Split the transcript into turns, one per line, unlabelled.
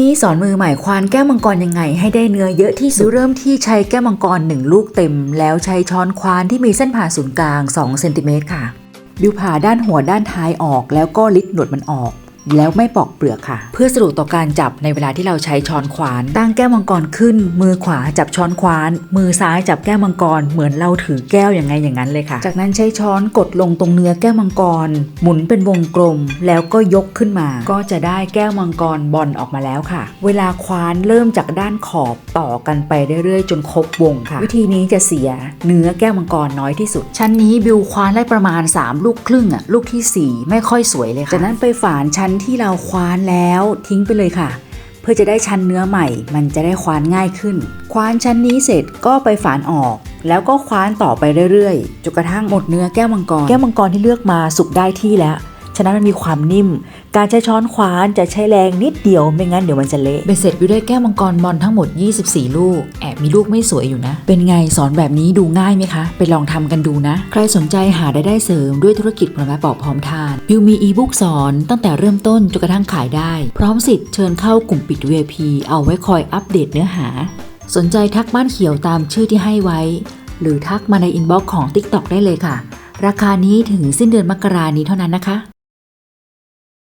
นี้สอนมือใหม่ควานแก้วมังกรยังไง ให้ได้เนื้อเยอะที่สุดเริ่มที่ใช้แก้วมังกร 1 ลูกเต็ม แล้วใช้ช้อนควานที่มีเส้นผ่าศูนย์กลาง2เซนติเมตรค่ะบิวผ่าด้านหัวด้านท้ายออก แล้วก็ลิดหนวดมันออก แล้วไม่ปอกเปลือกค่ะ เพื่อสะดวกต่อการจับในเวลาที่เราใช้ช้อนควาน ตั้งแก้วมังกรขึ้น มือขวาจับช้อนควาน มือซ้ายจับแก้วมังกร เหมือนเราถือแก้วอย่างไงอย่างนั้นเลยค่ะ จากนั้นใช้ช้อนกดลงตรงเนื้อแก้วมังกร หมุนเป็นวงกลม แล้วก็ยกขึ้นมา ก็จะได้แก้วมังกรบอลออกมาแล้วค่ะ เวลาควานเริ่มจากด้านขอบต่อกันไปเรื่อยๆ จนครบวงค่ะ วิธีนี้จะเสียเนื้อแก้วมังกรน้อยที่สุด ชั้นนี้บิวควานได้ประมาณ 3 ลูกครึ่งอะลูกทีสี่ 4 ไม่ค่อยสวยเลยค่ะจากนั้นไปฝานชั้นที่เราคว้านแล้วทิ้งไปเลยค่ะ เพื่อจะได้ชั้นเนื้อใหม่ มันจะได้คว้านง่ายขึ้น คว้านชั้นนี้เสร็จก็ไปฝานออก แล้วก็คว้านต่อไปเรื่อยๆจนกระทั่งหมดเนื้อแก้วมังกร แก้วมังกรที่เลือกมาสุกได้ที่แล้ว ฉะนั้นมันมีความนิ่ม การใช้ช้อนควานจะใช้แรงนิดเดียวไม่งั้นเดี๋ยวมันจะเละเบนเสร็จวิวได้แก้วมังกรบอลทั้งหมด 24 ลูก แอบมีลูกไม่สวยอยู่นะ เป็นไงสอนแบบนี้ดูง่ายไหมคะ ไปลองทำกันดูนะ ใครสนใจหาได้ได้เสริมด้วยธุรกิจผลไม้ปอกพร้อมทานบิวมีอีบุ๊กสอนตั้งแต่เริ่มต้นจนกระทั่งขายได้ พร้อมสิทธิ์เชิญเข้ากลุ่มปิด VIP เอาไว้คอยอัปเดตเนื้อหา สนใจทักบ้านเขียวตามชื่อที่ให้ไว้ หรือทักมาในอินบ็อกซ์ของ TikTok ได้เลยค่ะ ราคานี้ถึงสิ้นเดือนมกรานี้เท่านั้นนะคะ